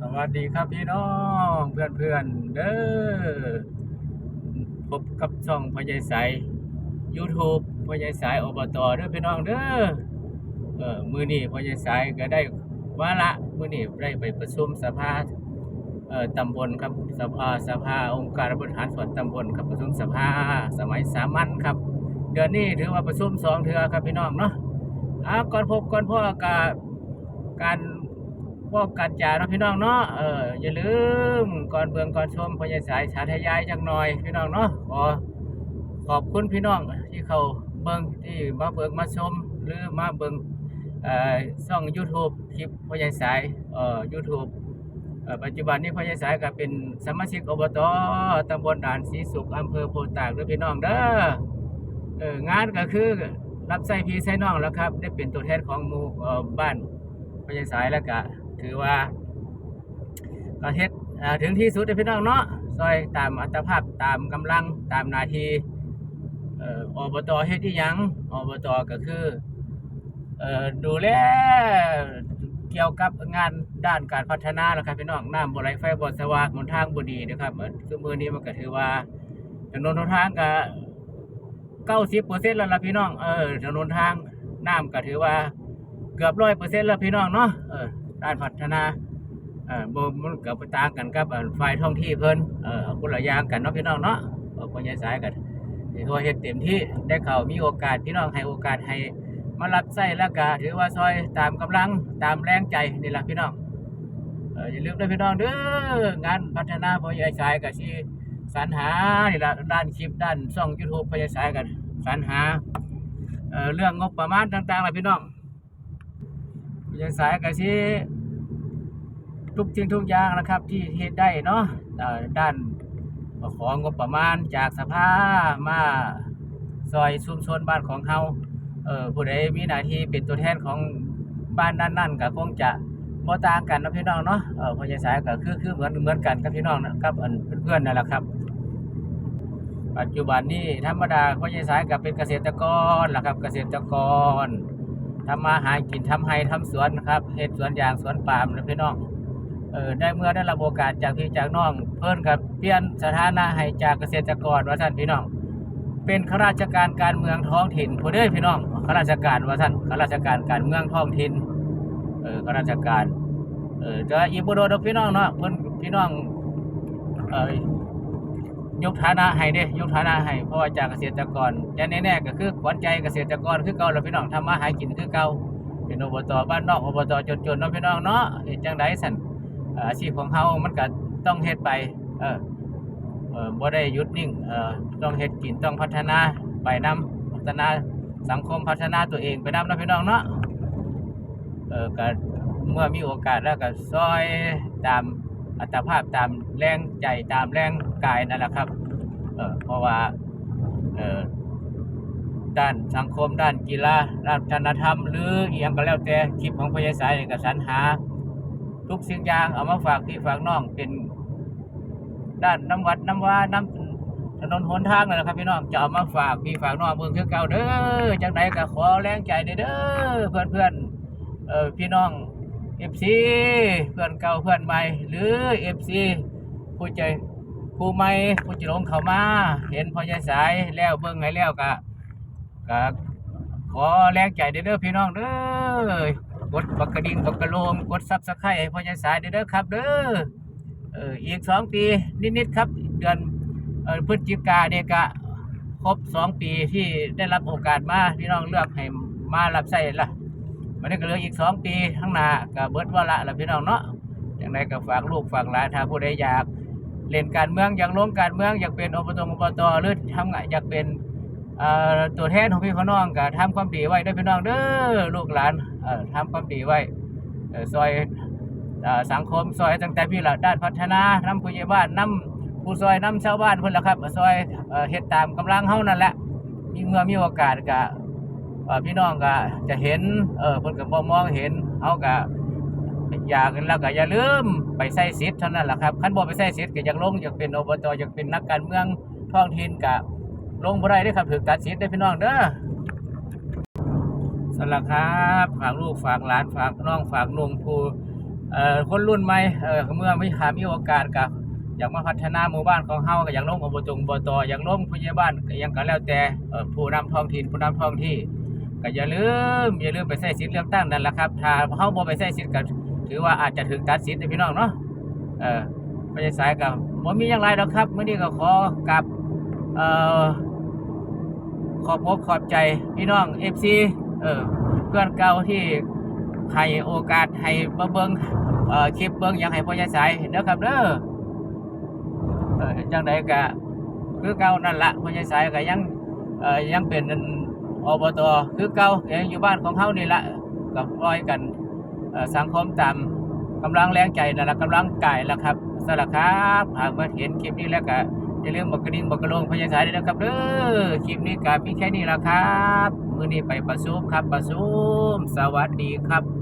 สวัสดีครับพี่น้องเพื่อนเพื่อนเด้อพบกับช่องพญายสาย YouTube พญายสายอบตเด้อพี่น้องเด้อเออมือนี้พญายสายก็ได้วาระมือนี้ได้ไปประชุมสภาเอ่อตำบลครับสภาสภาองค์การบริหารส่วนตำบลครับประชุมสภาสมัยสามัญครับ เดือนนี้ถือว่าประชุมสองเทือครับพี่น้องเนาะอ่าก่อนพบก่อนพ่อกาการ พวกการจาเนาะพี่น้องเนาะเอออย่าลืมก่อนเบืองก่อนชมพญาสายสาธยายจักหน่อยพี่น้องเนาะขอขอบคุณพี่น้องที่เขาเบิ่งที่มาเบิ่งมาชม หรือมาเบิ่งช่อง YouTube คลิปพญาสายเอ่อ YouTube ปัจจุบันนี้พญาสายก็เป็นสมาชิกอบตตำบลด่านศรีสุขอำเภอโพตากเด้อพี่น้องเด้อเอองานก็คือรับใช้พี่ใช้น้องแล้วครับ ได้เป็นตัวแทนของหมู่บ้านพญาสายแล้วก็ ถือว่าก็เฮ็ดถึงที่สุดเลยพี่น้องเนาะซอยตามอัตภาพตามกำลังตามนาทีเอ่ออบตเฮ็ดที่ยังอบตก็คือเอ่อดูแลเกี่ยวกับงานด้านการพัฒนาแล้วครับพี่น้องน้ำบ่ไหลไฟบ่สว่างหนทางบ่ดีนะครับเอ่อคือมื้อนี้มันก็ถือว่าถนนทางก็90%แล้วล่ะพี่น้องเออถนนทางน้ำก็ถือว่าเกือบร้อยเปอร์เซ็นต์แล้วพี่น้องเนาะเออ ด้านพัฒนาเอ่อบ่มันก็ไปต่างกันกับฝ่ายท้องที่เพิ่นเอ่อคนละอย่างกันเนาะพี่น้องเนาะเออคนใหญ่สายกันถือว่าเฮ็ดเต็มที่ได้เข้ามีโอกาสพี่น้องให้โอกาสให้มารับใช้แล้วก็ถือว่าซอยตามกำลังตามแรงใจนี่ล่ะพี่น้องเอออย่าลืมด้วยพี่น้องเด้องานพัฒนาพอใหญ่สายก็สิสรรหานี่ล่ะด้านคลิปด้านช่อง YouTube พอใหญ่สายกันสรรหาเอ่อเรื่องงบประมาณต่างๆล่ะพี่น้อง ยายสายก็สิทุกสิ่งทุกอย่างนะครับที่เฮ็ดได้เนาะด้านของงบประมาณจากสภามาซอยชุมชนบ้านของเฮาเอ่อผู้ใดมีหน้าที่เป็นตัวแทนของบ้านนั้นๆก็คงจะบ่ต่างกันนะพี่น้องเนาะเออพยายสายก็คือคือเหมือนเหมือนกันกับพี่น้องนะกับอันเพื่อนๆนั่นแหละครับ ปัจจุบันนี้ธรรมดาพยายสายก็เป็นเกษตรกรล่ะครับเกษตรกร ทำมาหากินทำไร่ทำสวนนะครับเฮ็ดสวนยางสวนปาล์มนะพี่น้องเออได้เมื่อได้รับโอกาสจากพี่จากน้อง เพิ่นกับเปลี่ยนสถานะให้จากเกษตรกรว่าท่านพี่น้อง เป็นข้าราชการการเมืองท้องถิ่นผู้เด้พี่น้องข้าราชการว่าท่านข้าราชการการเมืองท้องถิ่นเออข้าราชการเออจะอีบ่โดดพี่น้องเนาะเพิ่นพี่น้องเออ ยกฐานะให้เด้ยกฐานะให้เพราะว่าจากเกษตรกรจะแน่ๆก็คือขวัญใจเกษตรกรคือเก่าแล้วพี่น้องทำมาหากินคือเก่าเป็นอบตบ้านนอกอบตจนๆเนาะพี่น้องเนาะเฮ็ดจังไดสันอาชีพของเฮามันก็ต้องเฮ็ดไปเออเออบ่ได้หยุดนิ่งเออต้องเฮ็ดกินต้องพัฒนาไปนํพัฒนาสังคมพัฒนาตัวเองไปนํเนาะพี่น้องเนาะเออก็เมื่อมีโอกาสแล้วก็ซอยตาม อัตภาพตามแรงใจตามแรงกายนั่นแหละครับเออเพราะว่าเออด้านสังคมด้านกีฬาด้านวัฒนธรรม หรืออีหยังก็แล้วแต่คลิปของพยาสายนี่ก็สรรหา ทุกสิ่งอย่างเอามาฝากพี่ฝากน้องเป็น ด้านน้ำวัดน้ำว่าน้ำถนนหนทางนั่นแหละครับพี่น้องจะเอามาฝากพี่ฝากน้องเมืองคือเก่าเด้อจังใดก็ขอแรงใจเด้อเพื่อนเพื่อนเออพี่น้อง เอฟซีเพื่อนเก่าเพื่อนใหม่ หรือเอฟซีผู้ใจผู้ใหม่ผู้จิลงเข้ามา เห็นพอยายสายแล้วเบิ่งให้แล้วก็ก็ขอแรงใจเด้อพี่น้องเด้อกดบักกระดิ่งบักกระโลมกดซับสไครต์ให้พอยายสายเด้อเด้อครับ เด้อเอออีกสองปีนิดๆครับ เดือนออพฤศจิกาเนี่ยก็ครบสองปีที่ได้รับโอกาสมาพี่น้องเลือกให้มารับใช้ละ มันนี้ก็เหลืออีกสองปีข้างหน้าก็เบิดว่าระละพี่น้องเนาะอย่างไรก็ฝากลูกฝากหลานถ้าผู้ใดอยากเล่นการเมืองอยากลงการเมืองอยากเป็นอบตอบตหรือทำงอยากเป็นตัวแทนของพี่ของน้องก็ทำความดีไว้เด้วยพี่น้องเด้อลูกหลานทำความดีไว้ซอยอสังคมซอยตั้งแต่พี่ละด้านพัฒนานำผู้ใหญ่บ้านนำผู้ซอยนำชาวบ้านเพิ่อนละครับซอยเฮ็ดตามกำลังเฮานั่นแหละมีเมื่อมีโอกาสก็ พี่น้องก็จะเห็นเออเพิ่นก็บ่มองเห็นเฮาก็อยากแล้วก็อย่าลืมไปใส่สิทธิ์เท่านั้นแหละครับคันบ่ไปใส่สิทธิ์ก็อยากลงอยากเป็นอบตอยากเป็นนักการเมืองท้องถิ่นก็ลงบ่ได้เด้ครับถูกตัดสิทธิ์เด้พี่น้องเด้อสำหรับครับฝากลูกฝากหลานฝากน้องฝากนุ่งผู้เอ่อคนรุ่นใหม่เอ่อเมื่อไมีหามีโอกาสก็อยากมาพัฒนาหมู่บ้านของเฮาก็อย่ากลงอบตอบตอย่ากลงผู้ใหญ่บ้านก็ยังก็แล้วแต่ผู้นำท้องถิ่นผู้นำท้องที่ ก็อย่าลืมอย่าลืมไปใช้สิทธิ์เลือกตั้งนั่นแหละครับ ถ้าเฮาบ่ไปใช้สิทธิ์ก็ถือว่าอาจจะถูกตัดสิทธิ์นะพี่น้องเนาะเออพญาสายก็บ่มีหยังไรดอกครับเมื้อนี้ก็ขอกับเอ่อขอบอกขอบใจพี่น้อง FC เออเพื่อนเก่าที่ให้โอกาสให้มาเบิ่งเอ่อคลิปเบิ่งหยังให้พ่อใหญ่สายเด้อครับเด้อเออจังไดก็คือเก่านั่นละพ่อใหญ่สายก็ยังเอ่อยังเป็น อบตคือเก่ายังอยู่บ้านของเฮานี่ละกับร้อยกันสังคมตามกำลังแรงใจนั่นละกำลังกายละครับสละครับหากมาเห็นคลิปนี้แล้วก็อย่าลืมบอกกระดิ่งบอกกระโลงพ่อใหญ่สายด้วยนะครับเด้อคลิปนี้ก็มีแค่นี้ละครับ มือนี้ไปประชุมครับประชุมสวัสดีครับ